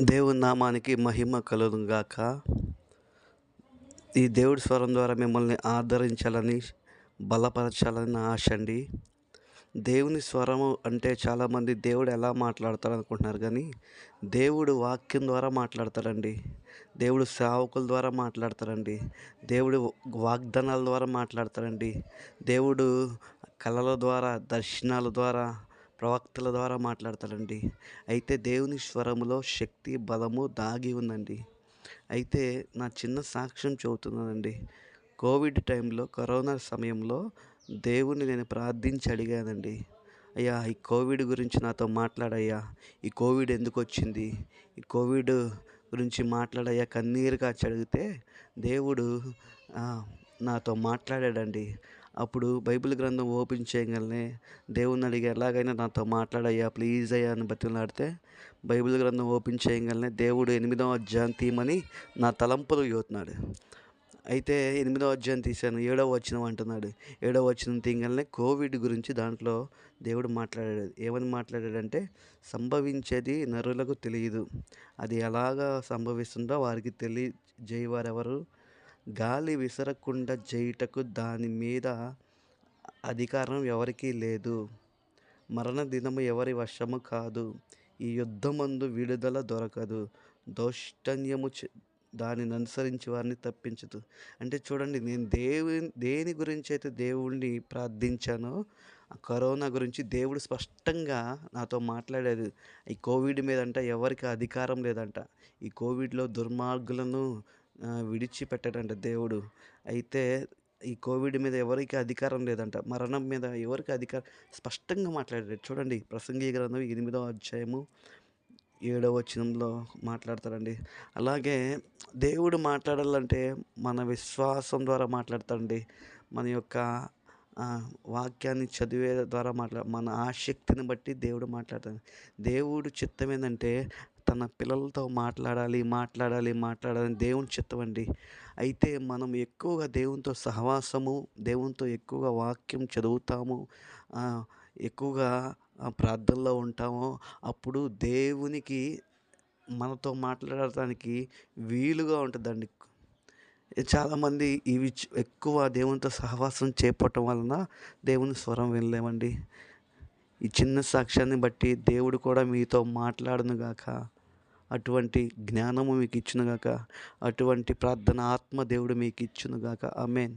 దేవుని నామానికి మహిమ కలుగుగాక ఈ దేవుడి స్వరం ద్వారా మిమ్మల్ని ఆదరించాలని బలపరచాలని ఆశ అండి. దేవుని స్వరము అంటే చాలామంది దేవుడు ఎలా మాట్లాడతారు అనుకుంటున్నారు కానీ దేవుడు వాక్యం ద్వారా మాట్లాడతారండి దేవుడు సేవకుల ద్వారా మాట్లాడతారండి దేవుడు వాగ్దానాల ద్వారా మాట్లాడతారండి దేవుడు కళల ద్వారా దర్శనాల ద్వారా ప్రవక్తల ద్వారా మాట్లాడతాడండి. అయితే దేవుని స్వరములో శక్తి బలము దాగి ఉందండి. అయితే నా చిన్న సాక్ష్యం చెబుతున్నానండి. కోవిడ్ టైంలో కరోనా సమయంలో దేవుని నేను ప్రార్థించి అడిగానండి. అయ్యా ఈ కోవిడ్ గురించి నాతో మాట్లాడయ్యా. ఈ కోవిడ్ ఎందుకు వచ్చింది? ఈ కోవిడ్ గురించి మాట్లాడయ్యా కన్నీరుగా చడిగితే దేవుడు నాతో మాట్లాడాడండి. అప్పుడు బైబిల్ గ్రంథం ఓపెన్ చేయగలనే దేవుణ్ణి అడిగి ఎలాగైనా నాతో మాట్లాడయ్యా ప్లీజ్ అయ్యా అని బతిమలాడితే బైబిల్ గ్రంథం ఓపెన్ చేయగలనే దేవుడు ఎనిమిదవ అధ్యాయం తీయమని నా తలంపులు యోతున్నాడు అయితే ఎనిమిదవ అధ్యాయం తీశాను ఏడవ వచనం అంటున్నాడు. ఏడవ వచనం తీయగలనే కోవిడ్ గురించి దాంట్లో దేవుడు మాట్లాడాడు. ఏమని మాట్లాడాడంటే సంభవించేది నరులకు తెలియదు. అది ఎలాగా సంభవిస్తుందో వారికి తెలియజేయవారెవరు గాలి విసరకుండా చేయుటకు దాని మీద అధికారం ఎవరికీ లేదు. మరణ దినము ఎవరి వశము కాదు. ఈ యుద్ధమందు విడుదల దొరకదు. దౌష్టన్యము దానిని అనుసరించి వారిని తప్పించదు అంటే చూడండి నేను దేవుని దేని గురించి అయితే దేవుణ్ణి ప్రార్థించానో ఆ కరోనా గురించి దేవుడు స్పష్టంగా నాతో మాట్లాడేది ఈ కోవిడ్ మీద అంట ఎవరికి అధికారం లేదంట. ఈ కోవిడ్లో దుర్మార్గులను విడిచిపెట్టాడంట దేవుడు. అయితే ఈ కోవిడ్ మీద ఎవరికి అధికారం లేదంట. మరణం మీద ఎవరికి అధికారం? స్పష్టంగా మాట్లాడాడు. చూడండి ప్రసంగి గ్రంథం ఎనిమిదవ అధ్యాయము ఏడవ వచనంలో మాట్లాడతారండి అలాగే దేవుడు మాట్లాడాలంటే మన విశ్వాసం ద్వారా మాట్లాడతాడండి. మన యొక్క వాక్యాన్ని చదివే ద్వారా మాట్లా మన ఆసక్తిని బట్టి దేవుడు మాట్లాడతాడు. దేవుడు చిత్తం ఏంటంటే తన పిల్లలతో మాట్లాడాలి మాట్లాడాలి మాట్లాడాలని దేవుని చిత్తం అండి అయితే మనం ఎక్కువగా దేవునితో సహవాసము దేవునితో ఎక్కువగా వాక్యం చదువుతాము ఎక్కువగా ప్రార్థనలో ఉంటాము. అప్పుడు దేవునికి మనతో మాట్లాడటానికి వీలుగా ఉంటుందండి. చాలామంది ఇవి ఎక్కువ దేవునితో సహవాసం చేపట్టడం వలన దేవుని స్వరం వినలేమండి. ఈ చిన్న సాక్ష్యాన్ని బట్టి దేవుడు కూడా మీతో మాట్లాడును గాక. అటువంటి జ్ఞానము మీకు ఇచ్చునుగాక అటువంటి ప్రార్థన ఆత్మ దేవుడు మీకు ఇచ్చునుగాక ఆమెన్.